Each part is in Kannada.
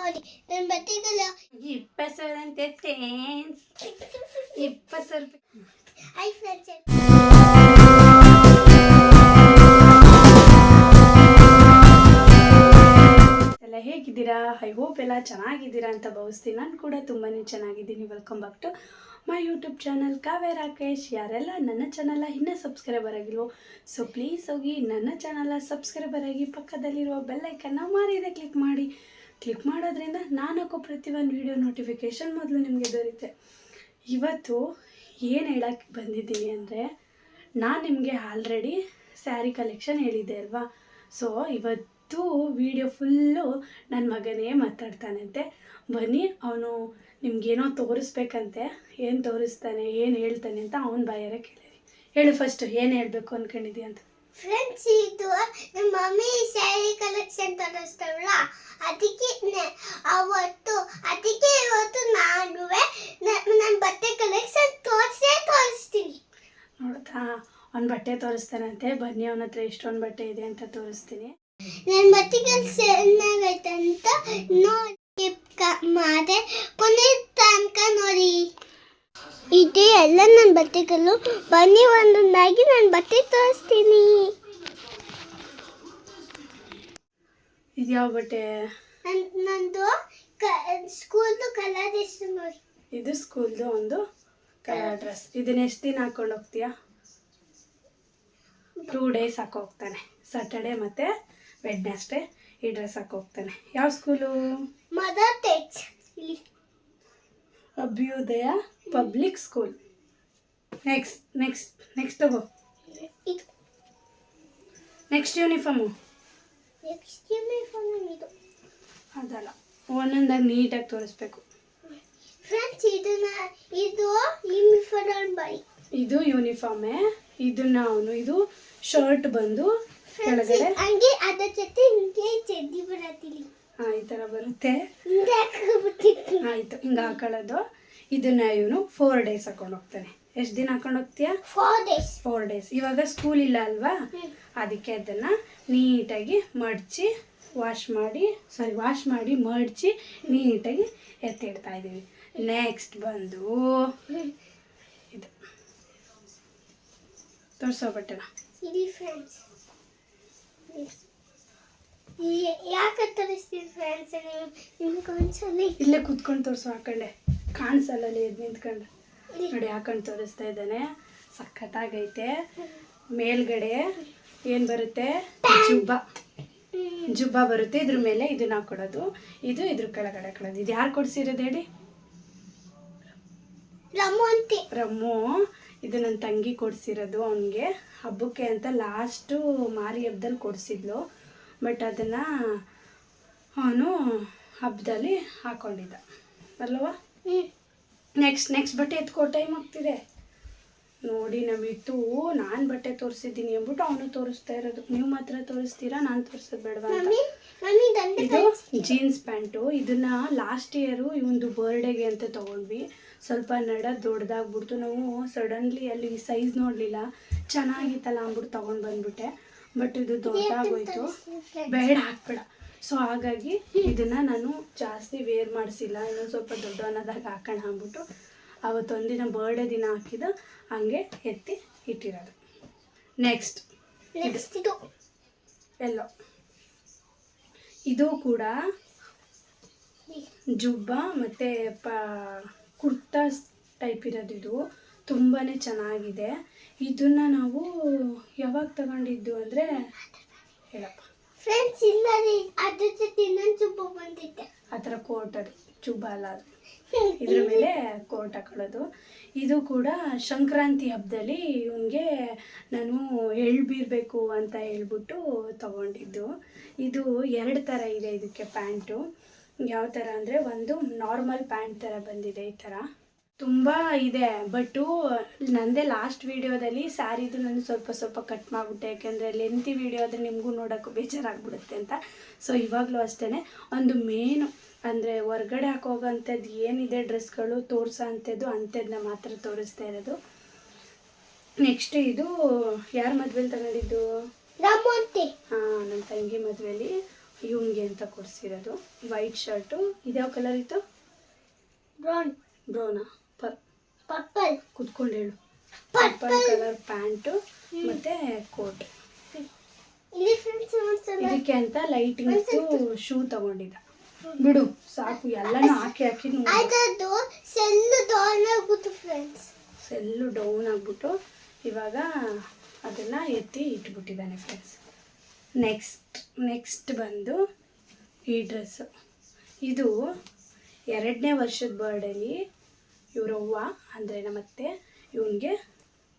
ನನ್ನ ಬಟ್ಟೆಗಳ. ಇಪ್ಪತ್ತು ಸಾವಿರ ಅಂತೆ ಫ್ರೆಂಡ್ಸ್ ಇಪ್ಪತ್ತು ಸಾವಿರ ರೂಪಾಯಿ. ಐ ಫ್ರೆಂಡ್ಸ್ ಎಲ್ಲ ಹೇಗಿದ್ದೀರಾ? ಐ ಹೋಪ್ ಎಲ್ಲ ಚೆನ್ನಾಗಿದ್ದೀರಾ ಅಂತ ಭಾವಿಸ್ತೀನಿ. ನಾನು ಕೂಡ ತುಂಬಾ ಚೆನ್ನಾಗಿದ್ದೀನಿ. Welcome back to my YouTube channel Kavya Rakesh ಯಾರೆಲ್ಲ ನನ್ನ ಚಾನಲ್ ಇನ್ನೂ ಸಬ್ಸ್ಕ್ರೈಬರ್ ಆಗಿಲ್ವೋ ಸೊ ಪ್ಲೀಸ್ ಹೋಗಿ ನನ್ನ ಚಾನಲ್ ಸಬ್ಸ್ಕ್ರೈಬರ್ ಆಗಿ ಪಕ್ಕದಲ್ಲಿರುವ ಬೆಲ್ಲೈಕನ್ನ ಮಾರಿದೆ ಕ್ಲಿಕ್ ಮಾಡಿ. ಕ್ಲಿಕ್ ಮಾಡೋದ್ರಿಂದ ನಾನು ಹಾಕೋ ಪ್ರತಿ ಒಂದು ವಿಡಿಯೋ ನೋಟಿಫಿಕೇಷನ್ ಮೊದಲು ನಿಮಗೆ ದೊರೆಯುತ್ತೆ ಇವತ್ತು ಏನು ಹೇಳಕ್ಕೆ ಬಂದಿದ್ದೀನಿ ಅಂದರೆ, ನಾನು ನಿಮಗೆ ಆಲ್ರೆಡಿ ಸ್ಯಾರಿ ಕಲೆಕ್ಷನ್ ಹೇಳಿದ್ದೆ ಅಲ್ವಾ? ಸೊ ಇವತ್ತು ವಿಡಿಯೋ ಫುಲ್ಲು ನನ್ನ ಮಗನೇ ಮಾತಾಡ್ತಾನಂತೆ. ಬನ್ನಿ, ಅವನು ನಿಮ್ಗೇನೋ ತೋರಿಸ್ಬೇಕಂತೆ. ಏನು ತೋರಿಸ್ತಾನೆ, ಏನು ಹೇಳ್ತಾನೆ ಅಂತ ಅವನ ಬಾಯಾರೆ ಕೇಳಿರಿ ಹೇಳು ಫಸ್ಟು ಏನು ಹೇಳಬೇಕು ಅಂದ್ಕೊಂಡಿದ್ದೀಯ ಅಂತ. ಫ್ರೆಂಡ್ಸ್ ಇದು ನಮ್ಮ ಮಮ್ಮಿ ಸ್ಯಾರಿ ಕಲೆಕ್ಷನ್ ತರಿಸ್ತಾವಲ್ಲ ಅದಕ್ಕೆ ಅವತ್ತು ಅದಕ್ಕೆ ಇವತ್ತು ನಾನು ನನ್ನ ಬಟ್ಟೆ ಕಲೆಕ್ಷನ್ ತೋರಿಸೇ ತೋರಿಸ್ತೀನಿ. ನೋಡ್ತಾ ಅವ್ನ ಬಟ್ಟೆ ತೋರಿಸ್ತಾನಂತೆ ಬನ್ನಿ ಅವನ ಹತ್ರ ಎಷ್ಟೊಂದು ಬಟ್ಟೆ ಇದೆ ಅಂತ ತೋರಿಸ್ತೀನಿ. ನನ್ನ ಬಟ್ಟೆ ಚೆನ್ನಾಗೈತೆ ಅಂತ ನೋಡಿ ಮಾಡಿದೆ ಕೊನೆ ತನಕ ನೋಡಿ. ಇದು ಎಲ್ಲ ನನ್ನ ಬಟ್ಟೆಗಳು. ಬನ್ನಿ ಒಂದೊಂದಾಗಿ ನನ್ನ ಬಟ್ಟೆ ತೋರಿಸ್ತೀನಿ. ಇದು ಯಾವ ಬಟ್ಟೆ? ನಂದು ಸ್ಕೂಲ್ದು ಕಲರ್ ನೋಡಿ. ಇದು ಸ್ಕೂಲ್ದು ಒಂದು ಕಲರ್ ಡ್ರೆಸ್. ಇದನ್ನ ಎಷ್ಟು ದಿನ ಹಾಕೊಂಡು ಹೋಗ್ತೀಯಾ? ಟೂ ಡೇಸ್ ಹಾಕೋಗ್ತಾನೆ ಸಾಟರ್ಡೆ ಮತ್ತು ವೆಡ್ನೆಸ್ಡೇ ಈ ಡ್ರೆಸ್ ಹಾಕೋಗ್ತಾನೆ ಯಾವ ಸ್ಕೂಲು? ಮದರ್ ಟೇಚ್ ಇಲ್ಲಿ. Abhyudaya public school. Next next next ತಗೋ. ನೆಕ್ಸ್ಟ್ ಯೂನಿಫಾರ್ಮು ನೆಕ್ಸ್ಟ್ ಯೂನಿಫಾರ್ಮ್ ಇದು? ಅದಲ್ಲ. ಒಂದೊಂದಾಗಿ ನೀಟಾಗಿ ತೋರಿಸ್ಬೇಕು. ಫ್ರೆಂಡ್ಸ್ ಇದನ್ನ ಇದು ಯೂನಿಫಾರ್ಮ್ ಬೈ ಇದು ಯೂನಿಫಾರ್ಮೇ ಇದನ್ನ ಅವನು ಇದು ಶರ್ಟ್ ಬಂದು ಕೆಳಗಡೆ. ಹಂಗೆ ಅದ್ರ ಜೊತೆ ಹಿಂಗೆ ಚಡ್ಡಿ ಬರತ್ತಿಲ್ಲಿ ಹಾಂ ಈ ಥರ ಬರುತ್ತೆ. ಆಯಿತು ಹಿಂಗೆ ಹಾಕೊಳ್ಳೋದು. ಇದನ್ನ ಇವನು ಫೋರ್ ಡೇಸ್ ಹಾಕೊಂಡು ಹೋಗ್ತಾನೆ. ಎಷ್ಟು ದಿನ ಹಾಕೊಂಡು ಹೋಗ್ತೀಯಾ? ಫೋರ್ ಡೇಸ್ ಫೋರ್ ಡೇಸ್ ಇವಾಗ ಸ್ಕೂಲ್ ಇಲ್ಲ ಅಲ್ವಾ? ಅದಕ್ಕೆ ಅದನ್ನು ನೀಟಾಗಿ ಮಡಚಿ ವಾಶ್ ಮಾಡಿ ಸಾರಿ ವಾಶ್ ಮಾಡಿ ಮಡಚಿ ನೀಟಾಗಿ ಎತ್ತಿಡ್ತಾ ಇದ್ದೀವಿ ನೆಕ್ಸ್ಟ್ ಬಂದು ಇದು. ತೋರಿಸೋ ಬಟ್ಟೆನ. ಫ್ರೆಂಡ್ಸ್ ಯಾಕೆ ತೋರಿಸ್ತೀವಿ ಫ್ರೆಂಡ್ಸ್ ನಿಮ್ಗೆ ಒಂದ್ಸಲ ಇಲ್ಲೇ. ಕುತ್ಕೊಂಡು ತೋರಿಸು ಹಾಕೊಂಡೆ ಕಾಣಿಸಲ್ಲ ಅಲ್ಲಿ ಎದ್ದು ನಿಂತ್ಕೊಂಡು. ನೋಡಿ ಹಾಕೊಂಡು ತೋರಿಸ್ತಾ ಇದ್ದಾನೆ. ಸಖತ್ತಾಗೈತೆ. ಮೇಲ್ಗಡೆ ಏನು ಬರುತ್ತೆ? ಜುಬ್ಬ. ಜುಬ್ಬ ಬರುತ್ತೆ. ಇದ್ರ ಮೇಲೆ ಇದನ್ನ ಹಾಕೊಡೋದು. ಇದು ಇದ್ರ ಕೆಳಗಡೆ ಹಾಕೊಳ್ಳೋದು ಇದು ಯಾರು ಕೊಡ್ಸಿರೋದು ಹೇಳಿ? ರಮ್ಮು ಇದು ನನ್ನ ತಂಗಿ ಕೊಡಿಸಿರೋದು ಅವನಿಗೆ. ಹಬ್ಬಕ್ಕೆ ಅಂತ ಲಾಸ್ಟು ಮಾರಿ ಹಬ್ಬದಲ್ಲಿ ಕೊಡಿಸಿದ್ಲು. ಬಟ್ ಅದನ್ನು ಅವನು ಹಬ್ಬದಲ್ಲಿ ಹಾಕ್ಕೊಂಡಿದ್ದ ಅಲ್ವಾ? ನೆಕ್ಸ್ಟ್ ನೆಕ್ಸ್ಟ್ ಬಟ್ಟೆ ಎತ್ಕೋ ಟೈಮ್ ಆಗ್ತಿದೆ. ನೋಡಿ ನಮಿತ್ತು ನಾನು ಬಟ್ಟೆ ತೋರಿಸಿದ್ದೀನಿ ಅಂದ್ಬಿಟ್ಟು ಅವನು ತೋರಿಸ್ತಾ ಇರೋದು. ನೀವು ಮಾತ್ರ ತೋರಿಸ್ತೀರಾ ನಾನು ತೋರಿಸೋದು ಬೇಡವಾ ಇದು ಜೀನ್ಸ್ ಪ್ಯಾಂಟು. ಇದನ್ನ ಲಾಸ್ಟ್ ಇಯರು ಇವೊಂದು ಬರ್ಡೇಗೆ ಅಂತ ತಗೊಂಡ್ವಿ. ಸ್ವಲ್ಪ ನಡ ದೊಡ್ಡದಾಗ್ಬಿಡ್ತು ನಾವು ಸಡನ್ಲಿ ಅಲ್ಲಿ ಸೈಜ್ ನೋಡಲಿಲ್ಲ. ಚೆನ್ನಾಗಿತ್ತಲ್ಲ ಅಂದ್ಬಿಟ್ಟು ತೊಗೊಂಡು ಬಂದ್ಬಿಟ್ಟೆ. ಬಟ್ ಇದು ದೊಡ್ಡಾಗೋಯ್ತು ಬೇಡ ಹಾಕ್ಬೇಡ. ಸೊ ಹಾಗಾಗಿ ಇದನ್ನ ನಾನು ಜಾಸ್ತಿ ವೇರ್ ಮಾಡಿಸಿಲ್ಲ. ಇನ್ನೊಂದು ಸ್ವಲ್ಪ ದೊಡ್ಡ ಅನ್ನೋದಾಗ ಹಾಕೋಣ ಅಂದ್ಬಿಟ್ಟು ಅವತ್ತೊಂದಿನ ಬರ್ಡೇ ದಿನ ಹಾಕಿದ ಹಂಗೆ ಎತ್ತಿ ಇಟ್ಟಿರೋದು. ನೆಕ್ಸ್ಟ್ ನೆಕ್ಸ್ಟ್ ಇದು. ಎಲ್ಲೋ ಇದು ಕೂಡ ಜುಬ್ಬ ಮತ್ತು ಪ ಕುರ್ತಾ ಟೈಪ್ ಇರೋದಿದು ಇದು. ತುಂಬಾ ಚೆನ್ನಾಗಿದೆ. ಇದನ್ನು ನಾವು ಯಾವಾಗ ತಗೊಂಡಿದ್ದು ಅಂದರೆ ಹೇಳಪ್ಪ. ಫ್ರೆಂಡ್ಸ್ ಇಲ್ಲ ರೀ ಅದ್ರ ಜೊತೆ ಇನ್ನೊಂದು ಚುಬ್ಬ ಬಂದಿದ್ದೆ ಆ ಥರ ಕೋಟ್ ಅದು ಚುಬ್ಬ ಅಲ್ಲ ಅದು. ಇದ್ರ ಮೇಲೆ ಕೋಟ್ ಹಾಕೊಳ್ಳೋದು. ಇದು ಕೂಡ ಸಂಕ್ರಾಂತಿ ಹಬ್ಬದಲ್ಲಿ ಇವನಿಗೆ ನಾನು ಎಳ್ಬೀರ್ಬೇಕು ಅಂತ ಹೇಳ್ಬಿಟ್ಟು ತಗೊಂಡಿದ್ದು. ಇದು ಎರಡು ಥರ ಇದೆ ಇದಕ್ಕೆ ಪ್ಯಾಂಟು. ಯಾವ ಥರ ಅಂದರೆ ಒಂದು ನಾರ್ಮಲ್ ಪ್ಯಾಂಟ್ ಥರ ಬಂದಿದೆ ಈ ಥರ ತುಂಬ ಇದೆ ಬಟ್ಟು ನಂದೇ ಲಾಸ್ಟ್ ವೀಡಿಯೋದಲ್ಲಿ ಸ್ಯಾರಿದು ನಾನು ಸ್ವಲ್ಪ ಸ್ವಲ್ಪ ಕಟ್ ಮಾಡಿಬಿಟ್ಟೆ. ಯಾಕೆಂದರೆ ಲೆಂತಿ ವೀಡಿಯೋ ಆದರೆ ನಿಮಗೂ ನೋಡೋಕ್ಕೂ ಬೇಜಾರಾಗ್ಬಿಡುತ್ತೆ ಅಂತ. ಸೊ ಇವಾಗಲೂ ಅಷ್ಟೇ ಒಂದು ಮೇನು ಅಂದರೆ ಹೊರ್ಗಡೆ ಹಾಕೋಗೋಂಥದ್ದು ಏನಿದೆ ಡ್ರೆಸ್ಗಳು ತೋರಿಸೋ ಅಂಥದ್ದು ಅಂಥದ್ದನ್ನ ಮಾತ್ರ ತೋರಿಸ್ತಾ ಇರೋದು. ನೆಕ್ಸ್ಟ್ ಇದು ಯಾರ ಮದುವೆಲಿ ತಗೊಂಡಿದ್ದು? ಹಾಂ ನನ್ನ ತಂಗಿ ಮದುವೆಯಲ್ಲಿ ಇವಂಗೆ ಅಂತ ಕೊಡಿಸಿರೋದು. ವೈಟ್ ಶರ್ಟು ಇದ್ಯಾವ ಕಲರ್ ಇತ್ತು? ಬ್ರೌನ್ ಬ್ರೌನಾ ಪರ್ಪಲ್. ಕುತ್ಕೊಂಡು ಹೇಳು. ಪರ್ಪಲ್. ಕಲರ್ ಪ್ಯಾಂಟು ಮತ್ತೆ ಕೋಟ್. ಇದಕ್ಕೆ ಅಂತ ಲೈಟಿಂಗ್ಸ್ ಶೂ ತಗೊಂಡಿದ್ದ. ಬಿಡು ಸಾಕು ಎಲ್ಲನೂ ಹಾಕಿ ಹಾಕಿ ಸೆಲ್ಲು ಡೌನ್ ಆಗುತ್ತೆ ಫ್ರೆಂಡ್ಸ್ ಸೆಲ್ಲು ಡೌನ್ ಆಗ್ಬಿಟ್ಟು ಇವಾಗ ಅದನ್ನು ಎತ್ತಿ ಇಟ್ಬಿಟ್ಟಿದ್ದಾನೆ ಫ್ರೆಂಡ್ಸ್ ನೆಕ್ಸ್ಟ್ ನೆಕ್ಸ್ಟ್ ಬಂದು ಈ ಡ್ರೆಸ್ಸು ಇದು ಎರಡನೇ ವರ್ಷದ ಬರ್ಡೇಲಿ ಇವರವ್ವ ಅಂದರೆ ನಮ್ಮತ್ತೆ ಇವನಿಗೆ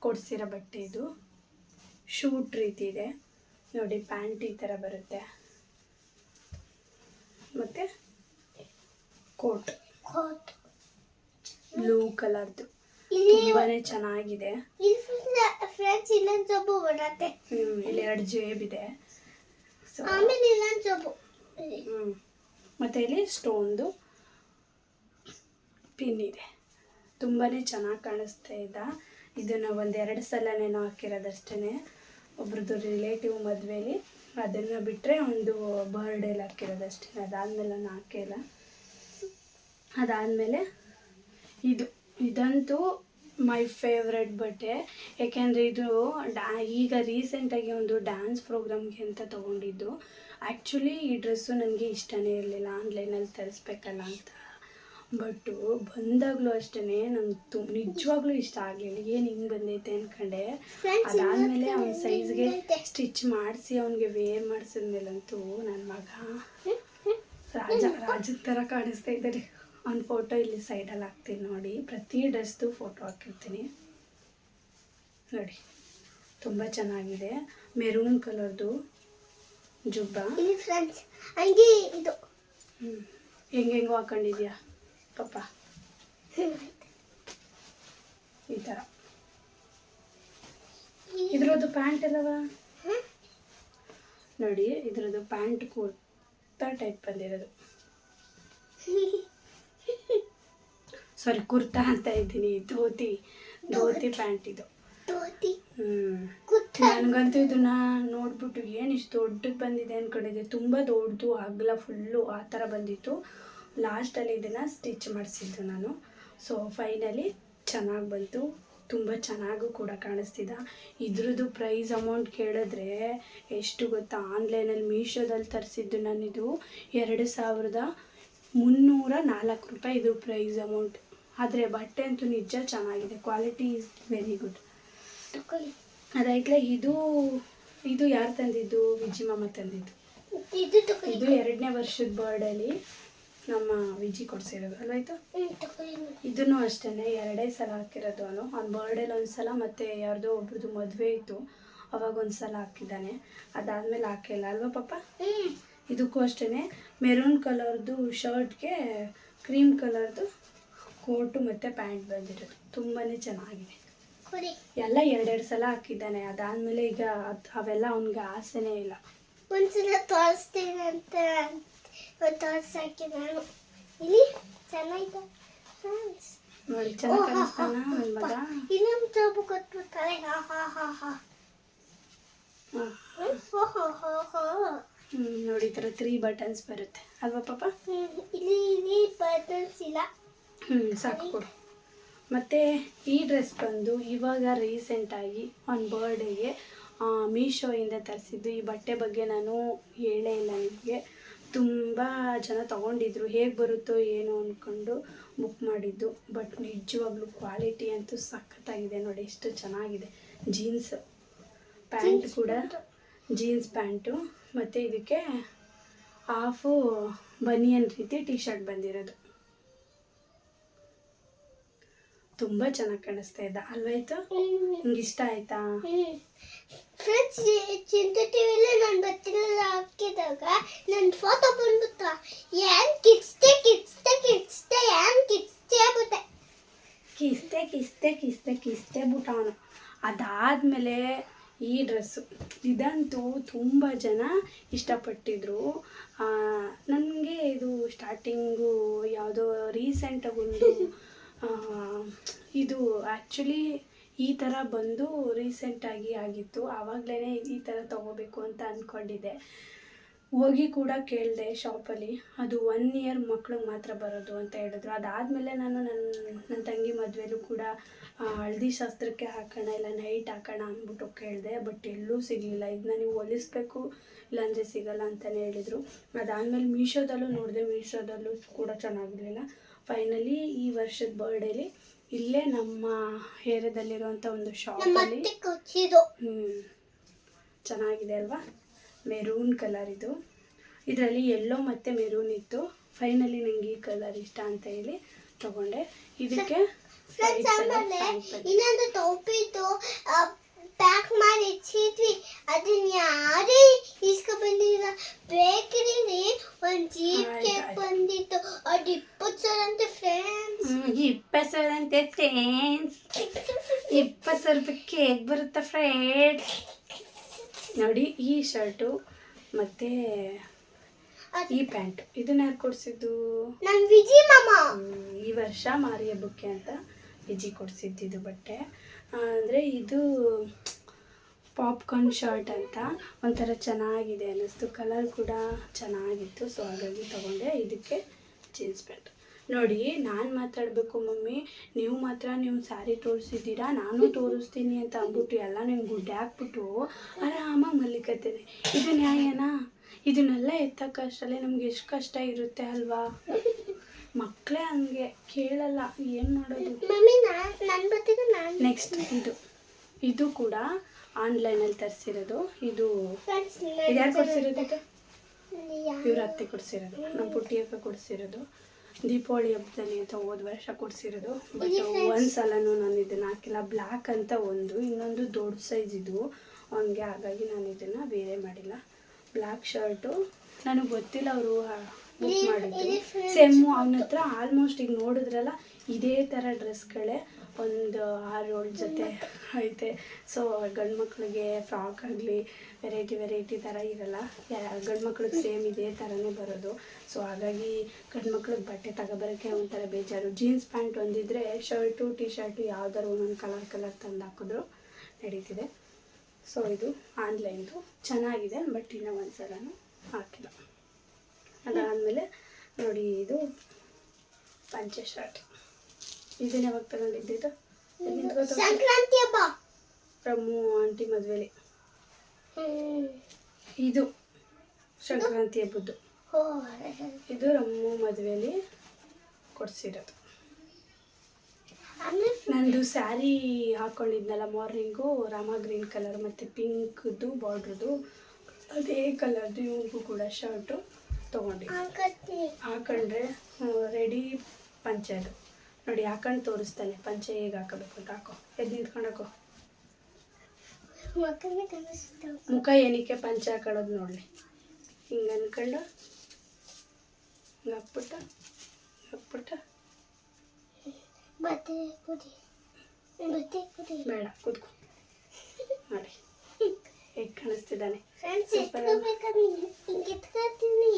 ಕೊಡಿಸಿರೋ ಬಟ್ಟೆ ಇದು. ಶೂಟ್ ರೀತಿ ಇದೆ. ನೋಡಿ ಪ್ಯಾಂಟ್ ಈ ಥರ ಬರುತ್ತೆ. ಮತ್ತು ಕೋಟ್. ಕೋಟ್. ಬ್ಲೂ ಕಲರ್ದು. ತುಂಬಾ ಚೆನ್ನಾಗಿದೆ. ಇಲ್ಲಿ ಫ್ರೆಂಡ್ಸ್ ಇಲ್ಲೊಂದು ಸೊಪ್ಪು ಬರುತ್ತೆ. ಹ್ಮ್, ಇಲ್ಲಿ ಎರಡು ಜೇಬ್ ಇದೆ. ಸೊ ಆಮೇಲೆ ಇಲ್ಲೊಂದು. ಮತ್ತೆ ಇಲ್ಲಿ ಸ್ಟೋನ್ದು ಪಿನ್ ಇದೆ. ತುಂಬಾನೇ ಚೆನ್ನಾಗಿ ಕಾಣಿಸ್ತಾ ಇದ್ದ ಇದನ್ನು ಸಲ ಸಲನೇನೋ ಹಾಕಿರೋದಷ್ಟೇ ಒಬ್ರದ್ದು ರಿಲೇಟಿವ್ ಮದುವೆಲಿ. ಅದನ್ನು ಬಿಟ್ಟರೆ ಒಂದು ಬರ್ಡೇಲಿ ಹಾಕಿರೋದಷ್ಟೇ ಅದಾದಮೇಲೆ ನಾನು ಹಾಕಿಲ್ಲ ಅದಾದಮೇಲೆ ಇದು, ಇದಂತೂ ಮೈ ಫೇವ್ರೆಟ್ ಬಟ್ಟೆ. ಯಾಕೆಂದರೆ ಇದು ಡ್ಯಾ ಈಗ ರೀಸೆಂಟಾಗಿ ಒಂದು ಡ್ಯಾನ್ಸ್ ಪ್ರೋಗ್ರಾಮ್ಗೆ ಅಂತ ತೊಗೊಂಡಿದ್ದು. ಆ್ಯಕ್ಚುಲಿ ಈ ಡ್ರೆಸ್ಸು ನನಗೆ ಇಷ್ಟನೇ ಇರಲಿಲ್ಲ. ಆನ್ಲೈನಲ್ಲಿ ತರಿಸ್ಬೇಕಲ್ಲ ಅಂತ. ಬಟ್ಟು ಬಂದಾಗಲೂ ಅಷ್ಟೇ ನಂಗೆ ತು ನಿಜವಾಗ್ಲೂ ಇಷ್ಟ ಆಗಲಿಲ್ಲ. ಏನು ಹಿಂಗೆ ಬಂದೈತೆ? ಅಂದ್ಕೊಂಡೆ ಅದಾದಮೇಲೆ ಅವನ ಸೈಜ್ಗೆ ಸ್ಟಿಚ್ ಮಾಡಿಸಿ ಅವನಿಗೆ ವೇರ್ ಮಾಡಿಸಿದ್ಮೇಲಂತೂ ನನ್ನ ಮಗ ರಾಜ ರಾಜದ ಥರ ಕಾಣಿಸ್ತಾ ಇದ್ದಾರೆ ಅವ್ನ ಫೋಟೋ ಇಲ್ಲಿ ಸೈಡಲ್ಲಿ ಹಾಕ್ತೀನಿ ನೋಡಿ. ಪ್ರತಿ ಡ್ರೆಸ್ದು ಫೋಟೋ ಹಾಕಿರ್ತೀನಿ. ನೋಡಿ. ತುಂಬ ಚೆನ್ನಾಗಿದೆ. ಮೆರೂನ್ ಕಲರ್ದು ಜುಬ್ಬ. ಹೆಂಗೆಂಗೋ ಹಾಕೊಂಡಿದ್ಯಾ? ಪಾಪ. ಈ ಥರ ಇದ್ರದ್ದು ಪ್ಯಾಂಟ್ ಎಲ್ಲವ? ನೋಡಿ ಇದ್ರದ್ದು ಪ್ಯಾಂಟ್ ಕುರ್ತಾ ಟೈಪ್ ಬಂದಿರೋದು. ಸಾರಿ ಕುರ್ತಾ ಅಂತ ಇದ್ದೀನಿ. ಧೋತಿ ಧೋತಿ ಪ್ಯಾಂಟ್ ಇದು. ನನಗಂತೂ ಇದನ್ನ ನೋಡ್ಬಿಟ್ಟು ಏನು ಇಷ್ಟು ದೊಡ್ಡದು ಬಂದಿದೆ ಅನ್ಕೊಂಡಿದ್ದೆ. ತುಂಬ ದೊಡ್ಡದು ಅಗಲ ಫುಲ್ಲು ಆ ಥರ ಬಂದಿತ್ತು. ಲಾಸ್ಟಲ್ಲಿ ಇದನ್ನು ಸ್ಟಿಚ್ ಮಾಡಿಸಿದ್ದು ನಾನು. ಸೊ ಫೈನಲಿ ಚೆನ್ನಾಗಿ ಬಂತು. ತುಂಬ ಚೆನ್ನಾಗೂ ಕೂಡ ಕಾಣಿಸ್ತಿದ್ದ ಇದ್ರದ್ದು ಪ್ರೈಸ್ ಅಮೌಂಟ್ ಕೇಳಿದ್ರೆ ಎಷ್ಟು ಗೊತ್ತಾ? ಆನ್ಲೈನಲ್ಲಿ ಮೀಶೋದಲ್ಲಿ ತರಿಸಿದ್ದು ನಾನಿದು ಎರಡು ಸಾವಿರದ ಮುನ್ನೂರ ನಾಲ್ಕು ರೂಪಾಯಿ ಇದು ಪ್ರೈಸ್ ಅಮೌಂಟ್ ಆದರೆ ಬಟ್ಟೆ ಅಂತೂ ನಿಜ ಚೆನ್ನಾಗಿದೆ. ಕ್ವಾಲಿಟಿ ಈಸ್ ವೆರಿ ಗುಡ್ ಅದಾಯ್ತಲೇ ಇದು ಇದು ಯಾರು ತಂದಿದ್ದು? ವಿಜಿ ಮಾಮ ತಂದಿದ್ದು. ಇದು ಇದು ಎರಡನೇ ವರ್ಷದ ಬರ್ಡೇಲಿ ನಮ್ಮ ವಿಜಿ ಕೊಡಿಸಿರೋದು ಅಲ್ವಾಯ್ತು? ಇದನ್ನು ಅಷ್ಟೇ ಎರಡೇ ಸಲ ಹಾಕಿರೋದು ಅವನು. ಅವ್ನ ಬರ್ಡೇಲಿ ಒಂದು ಸಲ ಮತ್ತು ಯಾರ್ದೋ ಒಬ್ರದ್ದು ಮದುವೆ ಇತ್ತು. ಅವಾಗ ಒಂದು ಸಲ ಹಾಕಿದ್ದಾನೆ. ಅದಾದಮೇಲೆ ಹಾಕಿಲ್ಲ ಅಲ್ವಾ ಪಾಪ? ಇದಕ್ಕೂ ಅಷ್ಟೇ ಮೆರೂನ್ ಕಲರ್ದು ಶರ್ಟ್ಗೆ ಕ್ರೀಮ್ ಕಲರ್ದು ಕೋಟು ಮತ್ತು ಪ್ಯಾಂಟ್ ಬಂದಿರೋದು. ತುಂಬಾ ಚೆನ್ನಾಗಿದೆ. ಎಲ್ಲ ಎರಡೆರಡು ಸಲ ಹಾಕಿದ್ದಾನೆ. ಅದಾದಮೇಲೆ ಈಗ ಅದು ಅವೆಲ್ಲ ಅವನಿಗೆ ಆಸೆನೇ ಇಲ್ಲ. ಒಂದ್ಸಲ ತೋರಿಸ್ತೀನಿ ಅಂತ ತೋರ್ಸಾಕಿ ನಾನು ಇಲ್ಲಿ ಚೆನ್ನಾಗಿದೆ ಫ್ರೆಂಡ್ಸ್. ನೋಡಿ ಚೆನ್ನಾಗಿ ಕಾಣಿಸ್ತಾನ ನನ್ನ ಮಗ ಇನ್ನೊಂದು ಸೊಪ್ಪು ಕೊಟ್ಬಿಡ್ತಾರೆ. ಹಾ ಹಾ ಹಾ ಹಾ. ನೋಡಿ ಈ ಥರ ತ್ರೀ ಬಟನ್ಸ್ ಬರುತ್ತೆ. ಅಲ್ವಾ ಪಾಪ? ಇಲ್ಲಿ ಇಲ್ಲಿ ಬಟನ್ಸ್ ಇಲ್ಲ. ಹ್ಞೂ ಸಾಕು ಕೊಡು. ಮತ್ತು ಈ ಡ್ರೆಸ್ ಬಂದು ಇವಾಗ ರೀಸೆಂಟಾಗಿ ಒಂದು ಬರ್ಡೇಗೆ ಮೀಶೋಯಿಂದ ತರಿಸಿದ್ದು. ಈ ಬಟ್ಟೆ ಬಗ್ಗೆ ನಾನು ಹೇಳೇ ಇಲ್ಲ. ಜನ ತೊಗೊಂಡಿದ್ರು ಹೇಗೆ ಬರುತ್ತೋ ಏನು ಅಂದ್ಕೊಂಡು ಬುಕ್ ಮಾಡಿದ್ದು. ಬಟ್ ನಿಜವಾಗ್ಲೂ ಕ್ವಾಲಿಟಿ ಅಂತೂ ಸಖತ್ತಾಗಿದೆ ನೋಡಿ ಎಷ್ಟು ಚೆನ್ನಾಗಿದೆ. ಜೀನ್ಸ್ ಪ್ಯಾಂಟ್ ಕೂಡ. ಜೀನ್ಸ್ ಪ್ಯಾಂಟು ಮತ್ತು ಇದಕ್ಕೆ ಹಾಫು ಬನಿಯನ್ ರೀತಿ ಟಿ ಶರ್ಟ್ ಬಂದಿರೋದು. ತುಂಬ ಚೆನ್ನಾಗಿ ಕಾಣಿಸ್ತಾ ಇದ್ದ ಅಲ್ವಾಯ್ತು? ನಿಮ್ಗೆ ಇಷ್ಟ ಆಯ್ತಾ? ಫ್ರೆಂಡ್ಸ್ ಚಿಂತೆ ಟಿವಿಲಿ ನಾನು ಬತ್ತಿಲ್ಲ ಹಾಕಿದಾಗ ನನ್ನ ಫೋಟೋ ಬಂದ್ಬಿಟ್ಟು ಏನ್ ಕಿಚ್ತೆ ಕಿಚ್ತೆ ಕಿಚ್ತೆ ಏನ್ ಕಿಚ್ತೆ ಆಗ್ಬಿಟ್ಟೆ. ಕಿಸ್ತೆ ಕಿಸ್ತೆ ಕಿಸ್ತೆ ಕಿಸ್ತೆ ಬಿಟ್ಟ ಅವನು. ಅದಾದಮೇಲೆ ಈ ಡ್ರೆಸ್ಸು ಇದಂತೂ ತುಂಬ ಜನ ಇಷ್ಟಪಟ್ಟಿದ್ರು. ನನಗೆ ಇದು ಸ್ಟಾರ್ಟಿಂಗು ಯಾವುದೋ ರೀಸೆಂಟಾಗಿ ಒಂದು ಆ, ಇದು ಆ್ಯಕ್ಚುಲಿ ಈ ಥರ ಬಂದು ರೀಸೆಂಟಾಗಿ ಆಗಿತ್ತು. ಆವಾಗಲೇ ಈ ಥರ ತೊಗೋಬೇಕು ಅಂತ ಅಂದ್ಕೊಂಡಿದ್ದೆ ಹೋಗಿ ಕೂಡ ಕೇಳಿದೆ ಶಾಪಲ್ಲಿ. ಅದು ಒನ್ ಇಯರ್ ಮಕ್ಳಿಗೆ ಮಾತ್ರ ಬರೋದು ಅಂತ ಹೇಳಿದ್ರು. ಅದಾದಮೇಲೆ ನಾನು ನನ್ನ ನನ್ನ ತಂಗಿ ಮದುವೆಲೂ ಕೂಡ ಹಳದಿ ಶಾಸ್ತ್ರಕ್ಕೆ ಹಾಕೋಣ ಇಲ್ಲ ನೈಟ್ ಹಾಕೋಣ ಅಂದ್ಬಿಟ್ಟು ಕೇಳಿದೆ ಬಟ್ ಎಲ್ಲೂ ಸಿಗಲಿಲ್ಲ. ಇದನ್ನ ನೀವು ಹೊಲಿಸ್ಬೇಕು, ಇಲ್ಲಾಂದರೆ ಸಿಗಲ್ಲ ಅಂತಲೇ ಹೇಳಿದರು. ಅದಾದಮೇಲೆ ಮೀಶೋದಲ್ಲೂ ನೋಡಿದೆ, ಮೀಶೋದಲ್ಲೂ ಕೂಡ ಚೆನ್ನಾಗಿರಲಿಲ್ಲ. ಫೈನಲಿ ಈ ವರ್ಷದ ಬರ್ಡೇಲಿ ಇಲ್ಲೇ ನಮ್ಮ ಏರಿಯಾದಲ್ಲಿರುವಂಥ ಒಂದು ಶಾಪ್ ಶಾಪಲ್ಲಿ ಹ್ಞೂ ಚೆನ್ನಾಗಿದೆ ಅಲ್ವಾ? ಮೆರೂನ್ ಕಲರ್ ಇದು. ಇದರಲ್ಲಿ ಎಲ್ಲೋ ಮತ್ತು ಮೆರೂನ್ ಇತ್ತು. ಫೈನಲಿ ನನಗೆ ಈ ಕಲರ್ ಇಷ್ಟ ಅಂತ ಹೇಳಿ ತಗೊಂಡೆ. ಇದಕ್ಕೆ. ಇನ್ನೊಂದು ಟೋಪಿತ್ತು ಪ್ಯಾಕ್ ಮಾಡಿ ಇಚ್ಚಿದ್ವಿ ಅದನ್ನ ಯಾರೇ ಇಸ್ಕೊ ಬೇಕರಿ ಒಂದು ಜೀಪ್ ಕೇಕ್. ಬಂದಿತ್ತು. ಅದು ಇಪ್ಪತ್ತು ಸಾವಿರ ಅಂತ ಫ್ರೆಂಡ್ಸ್ ಇಪ್ಪತ್ತು ಸಾವಿರ ಅಂತೆ ಫ್ರೆಂಡ್ಸ್ ಇಪ್ಪತ್ತು ಸಾವಿರ ರೂಪಾಯಿ ಕೇಕ್ ಬರುತ್ತೆ ಫ್ರೆಂಡ್ಸ್ ನೋಡಿ ಈ ಶರ್ಟು ಮತ್ತೆ ಈ ಪ್ಯಾಂಟ್ ಇದನ್ನ ಯಾರು ಕೊಡಿಸಿದ್ದು? ನನ್ನ ವಿಜಿ ಮಾಮ. ಈ ವರ್ಷ ಮಾರಿ ಹಬ್ಬಕ್ಕೆ ಅಂತ ವಿಜಿ ಕೊಡ್ಸಿದ್ದು ಬಟ್ಟೆ. ಅಂದರೆ ಇದು ಪಾಪ್ಕಾರ್ನ್ ಶರ್ಟ್ ಅಂತ ಒಂಥರ ಚೆನ್ನಾಗಿದೆ ಅನ್ನಿಸ್ತು. ಕಲರ್ ಕೂಡ ಚೆನ್ನಾಗಿತ್ತು ಸೊ ಹಾಗಾಗಿ ತಗೊಂಡೆ. ಇದಕ್ಕೆ ಜೀನ್ಸ್ ಪ್ಯಾಂಟ್ ನೋಡಿ ನಾನು ಮಾತಾಡಬೇಕು ಮಮ್ಮಿ. ನೀವು ಮಾತ್ರ ನೀವು ಸ್ಯಾರಿ ತೋರಿಸಿದ್ದೀರಾ? ನಾನು ತೋರಿಸ್ತೀನಿ ಅಂತ ಅಂದ್ಬಿಟ್ಟು ಎಲ್ಲ ನಿಮ್ಗೆ ಗುಡ್ಡೆ ಹಾಕ್ಬಿಟ್ಟು ಆರಾಮಾಗಿ ಮಲ್ಲಿಕತ್ತೇನೆ ಇದು ನ್ಯಾಯನಾ? ಇದನ್ನೆಲ್ಲ ಎತ್ತಕ್ಕಷ್ಟಲ್ಲೇ ನಮ್ಗೆ ಎಷ್ಟು ಕಷ್ಟ ಇರುತ್ತೆ ಅಲ್ವಾ? ಮಕ್ಕಳೇ ಹಂಗೆ ಕೇಳಲ್ಲ ಏನು ಮಾಡೋದು? ನೆಕ್ಸ್ಟ್ ಇದು. ಇದು ಕೂಡ ಆನ್ಲೈನಲ್ಲಿ ತರಿಸಿರೋದು. ಇದು ಯಾರು ಕೊಡಿಸಿರೋದು ಇವ್ರ ಅತ್ತೆ ಕೊಡಿಸಿರೋದು. ನಮ್ಮ ಪುಟ್ಟಿ ಅಕ್ಕ ಕೊಡಿಸಿರೋದು. ದೀಪಾವಳಿ ಹಬ್ಬದಲ್ಲಿ ಅಂತ ಹೋದ ವರ್ಷ ಕೊಡಿಸಿರೋದು. ಬಟ್ ಒಂದು ಸಲನೂ ನಾನು ಇದನ್ನು ಹಾಕಿಲ್ಲ. ಬ್ಲ್ಯಾಕ್ ಅಂತ ಒಂದು ಇನ್ನೊಂದು ದೊಡ್ಡ ಸೈಜ್ ಇದು. ಹಂಗೆ ಹಾಗಾಗಿ ನಾನು ಇದನ್ನು ಬೇರೆ ಮಾಡಿಲ್ಲ. ಬ್ಲ್ಯಾಕ್ ಶರ್ಟು ನನಗೆ ಗೊತ್ತಿಲ್ಲ ಅವರು ಬುಕ್ ಮಾಡಿದ್ರು ಮಾಡಿದ್ದು. ಸೆಮ್ಮು ಅವನ ಹತ್ರ ಆಲ್ಮೋಸ್ಟ್ ಈಗ ನೋಡಿದ್ರಲ್ಲ ಇದೇ ಥರ ಡ್ರೆಸ್ಗಳೇ ಒಂದು ಆರು ಏಳು ಜೊತೆ ಐತೆ. ಸೊ ಗಂಡು ಮಕ್ಳಿಗೆ ಫ್ರಾಕ್ ಆಗಲಿ ವೆರೈಟಿ ವೆರೈಟಿ ಥರ ಇರಲ್ಲ. ಗಂಡು ಮಕ್ಳಿಗೆ ಸೇಮ್ ಇದೇ ಥರನೇ ಬರೋದು. ಸೊ ಹಾಗಾಗಿ ಗಂಡು ಮಕ್ಳಿಗೆ ಬಟ್ಟೆ ತಗೊಬರೋಕ್ಕೆ ಒಂಥರ ಬೇಜಾರು. ಜೀನ್ಸ್ ಪ್ಯಾಂಟ್ ಒಂದಿದ್ರೆ ಶರ್ಟು ಟಿ ಶರ್ಟು ಯಾವ್ದಾದ್ರು ಒಂದೊಂದು ಕಲರ್ ಕಲರ್ ತಂದು ಹಾಕಿದ್ರು ನಡೀತಿದೆ. ಸೊ ಇದು ಆನ್ಲೈನ್ದು ಚೆನ್ನಾಗಿದೆ ಬಟ್ ಇನ್ನೂ ಒಂದು ಸಲನೂ ಹಾಕಿಲ್ಲ. ಅದಾದಮೇಲೆ ನೋಡಿ, ಇದು ಪಂಚೆ ಶರ್ಟ್ ಇದನ್ನ ಯಾವಾಗ ತಗೊಂಡಿದ್ದಿದ್ದು? ಸಂಕ್ರಾಂತಿ ಹಬ್ಬ. ರಮ್ಮು ಆಂಟಿ ಮದುವೆಲಿ. ಇದು ಸಂಕ್ರಾಂತಿ ಹಬ್ಬದ್ದು. ಇದು ರಮ್ಮು ಮದ್ವೆಲಿ ಕೊಡಿಸಿರೋದು. ನಂದು ಸ್ಯಾರಿ ಹಾಕೊಂಡಿದ್ನಲ್ಲ ಮಾರ್ನಿಂಗು ರಾಮ ಗ್ರೀನ್ ಕಲರ್ ಮತ್ತು ಪಿಂಕ್ದು ಬಾರ್ಡ್ರದು ಅದೇ ಕಲರ್ದು ಇವ್ರಿಗೂ ಕೂಡ ಶರ್ಟು ತೊಗೊಂಡಿದ್ದೆ. ಹಾಕೊಂಡ್ರೆ ರೆಡಿ ಪಂಚೆ ಅದು ನೋಡಿ ಹಾಕೊಂಡು ತೋರಿಸ್ತಾನೆ. ಪಂಚೆ ಹೇಗೆ ಹಾಕಬೇಕು ಅಂತ. ಹಾಕೋ. ಎದ್ದು ನಿಂತ್ಕೊಂಡು ಹಾಕೋ. ಮುಖ ಏನಕ್ಕೆ ಪಂಚೆ ಹಾಕೊಳ್ಳೋದು ನೋಡಲಿ. ಹಿಂಗೆ ಅನ್ಕೊಂಡು. ಹಿಂಗೆ ಹಾಕ್ಬಿಟ್ಟ. ಹಾಕ್ಬಿಟ್ಟ. ಬೇಡ ಕೂತ್ಕೊ. ನೋಡಿ. ಹೇಗೆ ಕಾಣಿಸ್ತಿದ್ದಾನೆ. ಹಿಂಗೆ ಎತ್ಕೊತೀನಿ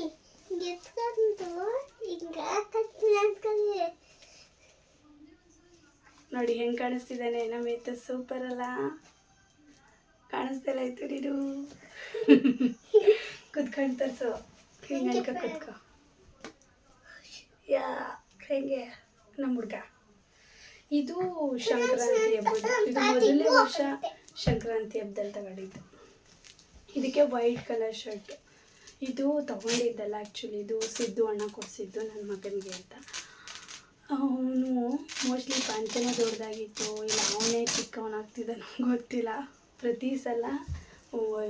ಹಿಂಗೆ ಎತ್ಕೊಂಡು ಹಿಂಗೆ ಹಾಕತ್ತೀನಿ ಅನ್ಕೊಳ್ಳಿ ನೋಡಿ ಹೆಂಗೆ ಕಾಣಿಸ್ತಿದ್ದಾನೆ ನಮ್ಮ ಎತ್ತ ಸೂಪರ್ ಅಲ್ಲ. ಕಾಣಿಸ್ತಿಲ್ಲ ಆಯ್ತು ನೀನು ಕುತ್ಕೊಂಡು ತರ್ಸು. ಹಿಂಗೆ ಅನ್ಕ ಕುತ್ಕೋ. ಯಾ ಹೆಂಗೆ? ನಮ್ಮ ಹುಡ್ಗ. ಇದು ಸಂಕ್ರಾಂತಿ ಹಬ್ಬದ ಇದು ಮೊದಲನೇ ವರ್ಷ ಸಂಕ್ರಾಂತಿ ಹಬ್ಬದಲ್ಲಿ ತಗೊಂಡಿದ್ದು. ಇದಕ್ಕೆ ವೈಟ್ ಕಲರ್ ಶರ್ಟ್ ಇದು ತಗೊಂಡಿದ್ದಲ್ಲ ಆ್ಯಕ್ಚುಲಿ ಇದು ಸಿದ್ದು ಅಣ್ಣ ಕೊಡಿಸಿದ್ದು ನನ್ನ ಮಗನಿಗೆ ಅಂತ. ಅವನು ಮೋಸ್ಟ್ಲಿ ಪಂಚನ ದೊಡ್ಡದಾಗಿತ್ತು, ಇಲ್ಲ ಅವನೇ ಚಿಕ್ಕವನಾಗ್ತಿದ್ದಾನೋ ಗೊತ್ತಿಲ್ಲ. ಪ್ರತಿ ಸಲ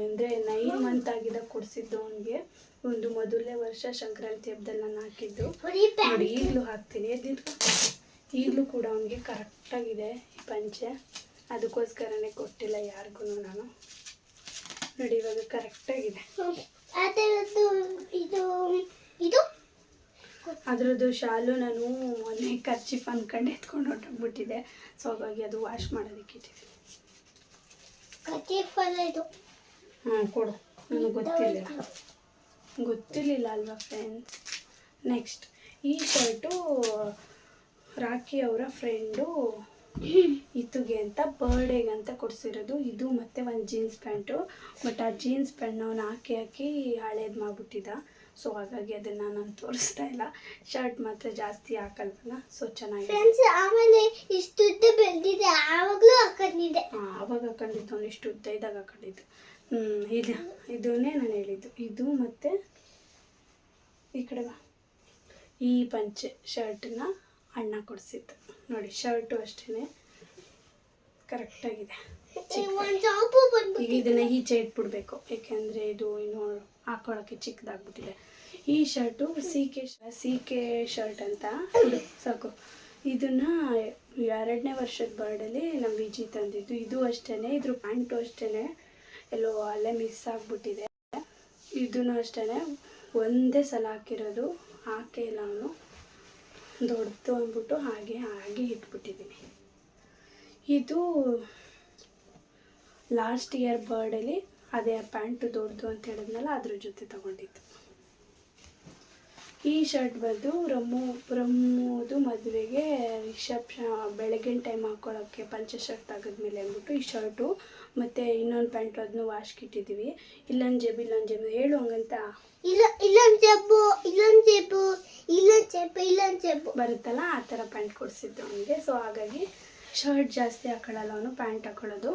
ಅಂದರೆ ನೈನ್ ಮಂತ್ ಆಗಿದ್ದಾಗ ಕೊಡಿಸಿದ್ದು ಅವನಿಗೆ. ಒಂದು ಮೊದಲನೇ ವರ್ಷ ಸಂಕ್ರಾಂತಿ ಹಬ್ಬದಲ್ಲಿ ನಾನು ಹಾಕಿದ್ದು. ನೋಡಿ, ಈಗಲೂ ಹಾಕ್ತೀನಿ. ಈಗಲೂ ಕೂಡ ಅವನಿಗೆ ಕರೆಕ್ಟಾಗಿದೆ ಈ ಪಂಚೆ. ಅದಕ್ಕೋಸ್ಕರನೇ ಕೊಟ್ಟಿಲ್ಲ ಯಾರಿಗೂ ನಾನು. ನೋಡಿ, ಇವಾಗ ಕರೆಕ್ಟಾಗಿದೆ ಇದು ಇದು. ಅದರದ್ದು ಶಾಲು ನಾನು ಮೊನ್ನೆ ಖರ್ಚಿಫ್ ಅಂದ್ಕೊಂಡು ಎತ್ಕೊಂಡು ಹೊಟ್ಟೋಗ್ಬಿಟ್ಟಿದೆ ಸೊ ಹಾಗಾಗಿ ಅದು ವಾಶ್ ಮಾಡೋದಕ್ಕೆ ಇಟ್ಟಿದ್ದೀನಿ. ಇದು? ಹ್ಞೂ ಕೊಡು. ನನಗೆ ಗೊತ್ತಿರಲಿಲ್ಲ. ಗೊತ್ತಿರಲಿಲ್ಲ ಅಲ್ವಾ ಫ್ರೆಂಡ್ಸ್ ನೆಕ್ಸ್ಟ್ ಈ ಶರ್ಟು ರಾಖಿ ಅವರ ಫ್ರೆಂಡು ಇತ್ತುಗೆ ಅಂತ ಬರ್ಡೇಗೆ ಅಂತ ಕೊಡಿಸಿರೋದು. ಇದು ಮತ್ತೆ ಒಂದು ಜೀನ್ಸ್ ಪ್ಯಾಂಟು ಬಟ್ ಆ ಜೀನ್ಸ್ ಪ್ಯಾಂಟ್ ಅವನು ಹಾಕಿ ಹಾಕಿ ಹಳೇದು ಮಾಡ್ಬಿಟ್ಟಿದ್ದ ಸೊ ಹಾಗಾಗಿ ಅದನ್ನು ನಾನು ತೋರಿಸ್ತಾ ಇಲ್ಲ. ಶರ್ಟ್ ಮಾತ್ರ ಜಾಸ್ತಿ ಹಾಕಲ್ವಲ್ಲ? ಸೊ ಚೆನ್ನಾಗಿದೆ. ಫ್ರೆಂಡ್ಸ್ ಆಮೇಲೆ ಇಷ್ಟು ಉದ್ದ ಬೆಳೆದಿದೆ. ಆವಾಗಲೂ ಹಾಕೊಂಡಿದ್ದೆ. ಹಾಂ ಅವಾಗ ಹಾಕೊಂಡಿದ್ದು. ಅವ್ನು ಇಷ್ಟು ಉದ್ದ ಇದ್ದಾಗ ಹಾಕೊಂಡಿದ್ದು. ಹ್ಞೂ ಇದು ಇದನ್ನೇ ನಾನು ಹೇಳಿದ್ದು. ಇದು ಮತ್ತು ಈ ಕಡೆ ಬಾ. ಈ ಪಂಚೆ ಶರ್ಟನ್ನ ಅಣ್ಣ ಕೊಡಿಸಿದ್ದು. ನೋಡಿ ಶರ್ಟು ಅಷ್ಟೇ ಕರೆಕ್ಟಾಗಿದೆ ಈಗ ಇದನ್ನ ಈಚೆ ಇಟ್ಬಿಡ್ಬೇಕು. ಯಾಕೆಂದ್ರೆ ಇದು ಇನ್ನು ಹಾಕೊಳ್ಳೋಕ್ಕೆ ಚಿಕ್ಕದಾಗ್ಬಿಟ್ಟಿದೆ. ಈ shirt C K C K shirt ಅಂತ. ಸಾಕು. ಇದನ್ನ ಎರಡನೇ ವರ್ಷದ ಬರ್ಡಲ್ಲಿ ನಮ್ಮ ವಿಜಿ ತಂದಿದ್ದು. ಇದು ಅಷ್ಟೇ ಇದ್ರ ಪ್ಯಾಂಟು ಅಷ್ಟೇ ಎಲ್ಲೋ ಅಲ್ಲೇ ಮಿಸ್ ಆಗಿಬಿಟ್ಟಿದೆ. ಇದೂ ಅಷ್ಟೇ ಒಂದೇ ಸಲ ಹಾಕಿರೋದು. ಹಾಕೇ ಇಲ್ಲ ಅವನು. ದೊಡ್ಡದು ಅಂದ್ಬಿಟ್ಟು ಹಾಗೆ ಹಾಗೆ ಇಟ್ಬಿಟ್ಟಿದ್ದೀನಿ. ಇದು ಲಾಸ್ಟ್ ಇಯರ್ ಬರ್ಡಲ್ಲಿ ಅದೇ ಪ್ಯಾಂಟು ದೊಡ್ಡದು ಅಂತ ಹೇಳಿದ್ನಲ್ಲ, ಅದ್ರ ಜೊತೆ ತಗೊಂಡಿದ್ದು. ಈ ಶರ್ಟ್ ಬಂದು ರಮ್ಮು ರಮ್ಮುದು ಮದುವೆಗೆ ರಿಸೆಪ್ಷನ್ ಬೆಳಗಿನ ಟೈಮ್ ಹಾಕೊಳ್ಳೋಕ್ಕೆ ಪಂಚ ಶರ್ಟ್ ತೆಗೆದ್ಮೇಲೆ ಅಂದ್ಬಿಟ್ಟು ಈ ಶರ್ಟು ಮತ್ತು ಇನ್ನೊಂದು ಪ್ಯಾಂಟು ಅದನ್ನು ವಾಶ್ಗೆ ಇಟ್ಟಿದ್ದೀವಿ ಇಲ್ಲೊಂದು ಜೇಬು ಇಲ್ಲೊಂದು ಜೇಬು ಹೇಳು ಹಂಗಂತ. ಇಲ್ಲ ಇಲ್ಲೊಂದು ಜೇಬು ಇಲ್ಲೊಂದು ಜೇಬು ಇಲ್ಲೊಂದು ಜೇಬು ಇಲ್ಲೊಂದು ಜೇಬು ಬರುತ್ತಲ್ಲ ಆ ಥರ ಪ್ಯಾಂಟ್ ಕೊಡಿಸಿದ್ದು ಅವನಿಗೆ ಸೊ ಹಾಗಾಗಿ ಶರ್ಟ್ ಜಾಸ್ತಿ ಹಾಕೊಳ್ಳಲ್ಲ ಅವನು ಪ್ಯಾಂಟ್ ಹಾಕೊಳ್ಳೋದು.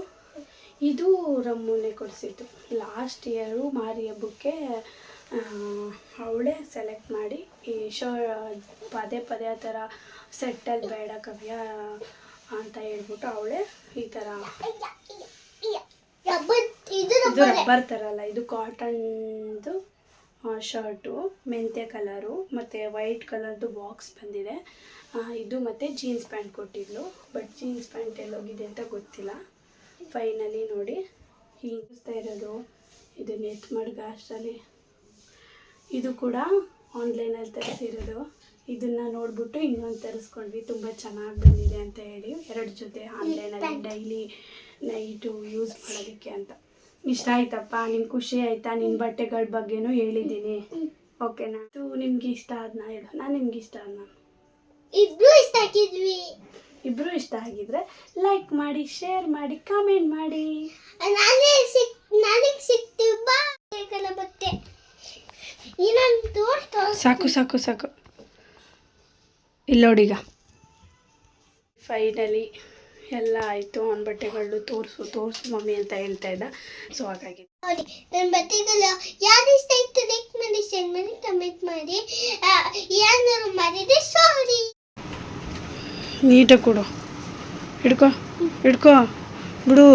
ಇದು ರಮ್ಮುನೇ ಕೊಡಿಸಿದ್ದು. ಲಾಸ್ಟ್ ಇಯರು ಮಾರಿ ಹಬ್ಬಕ್ಕೆ ಅವಳೇ ಸೆಲೆಕ್ಟ್ ಮಾಡಿ ಈ ಶೋ, ಪದೇ ಪದೇ ಆ ಥರ ಸೆಟ್ಟಲ್ಲಿ ಬೇಡ ಕವ್ಯ ಅಂತ ಹೇಳ್ಬಿಟ್ಟು ಅವಳೇ ಈ ಥರ ಇದು ರಬ್ಬರ್ ಥರ ಥರಲ್ಲ ಇದು ಕಾಟನ್ದು ಶರ್ಟು ಮೆಂತ್ಯ ಕಲರು ಮತ್ತು ವೈಟ್ ಕಲರ್ದು ಬಾಕ್ಸ್ ಬಂದಿದೆ. ಇದು ಮತ್ತು ಜೀನ್ಸ್ ಪ್ಯಾಂಟ್ ಕೊಟ್ಟಿದ್ಲು. ಬಟ್ ಜೀನ್ಸ್ ಪ್ಯಾಂಟ್ ಎಲ್ಲೋಗಿದೆ ಅಂತ ಗೊತ್ತಿಲ್ಲ. ಫೈನಲಿ ನೋಡಿ ಹಿಂಗಿಸ್ತಾ ಇರೋದು. ಇದು ನೆಟ್ ಮಾಡಿ ಅಷ್ಟರಲ್ಲಿ. ಇದು ಕೂಡ ಆನ್ಲೈನಲ್ಲಿ ತರಿಸಿರೋದು. ಇದನ್ನು ನೋಡ್ಬಿಟ್ಟು ಇನ್ನೊಂದು ತರಿಸ್ಕೊಂಡ್ವಿ. ತುಂಬ ಚೆನ್ನಾಗಿ ಬಂದಿದೆ ಅಂತ ಹೇಳಿ. ಎರಡು ಜೊತೆ ಆನ್ಲೈನಲ್ಲಿ ಡೈಲಿ ನೈಟು ಯೂಸ್ ಮಾಡೋದಕ್ಕೆ ಅಂತ. ಇಷ್ಟ ಆಯ್ತಪ್ಪ? ನಿಮ್ಗೆ ಖುಷಿ ಆಯ್ತಾ? ನಿನ್ನ ಬಟ್ಟೆಗಳ ಬಗ್ಗೆನೂ ಹೇಳಿದ್ದೀನಿ ಓಕೆನಾ? ಇದು ನಿಮ್ಗೆ ಇಷ್ಟ ಆದ್ನ ಹೇಳು. ನಾನು ನಿಮ್ಗೆ ಇಷ್ಟ ಆದ್ನ? ಇಬ್ರು ಇಷ್ಟ ಆಗಿದ್ವಿ. ಇಬ್ರು ಇಷ್ಟ ಆಗಿದ್ರೆ ಲೈಕ್ ಮಾಡಿ ಶೇರ್ ಮಾಡಿ ಕಾಮೆಂಟ್ ಮಾಡಿ. ನಾನೇ ಸಿಕ್ ನನಗೆ ಸಿಕ್ತೀವಿ ಬಾ. ಬೇಕಲ್ಲ ಬಟ್ಟೆ. ಸಾಕು ಸಾಕು ಸಾಕು. ಇಲ್ಲೋಡೀಗ ಫೈನಲಿ ಎಲ್ಲ ಆಯಿತು. ಅವನ ಬಟ್ಟೆಗಳು ತೋರಿಸು ತೋರಿಸು ಮಮ್ಮಿ ಅಂತ ಹೇಳ್ತಾ ಇದ್ದ. ಸೊ ಹಾಗಾಗಿ. ನೋಡಿ ನನ್ನ ಬಟ್ಟೆಗಳು ಯಾರು ಇಷ್ಟ ಆಯ್ತು ಲೈಕ್ ಮಾಡಿ ಶೇರ್ ಮಾಡಿ ಕಮೆಂಟ್ ಮಾಡಿ. ಯಾರು ಮಾಡಿದೆ ಸಾರಿ ನೀಟಾಗಿ ಕೊಡು. ಹಿಡ್ಕೊ ಹಿಡ್ಕೊ. ಬಿಡು.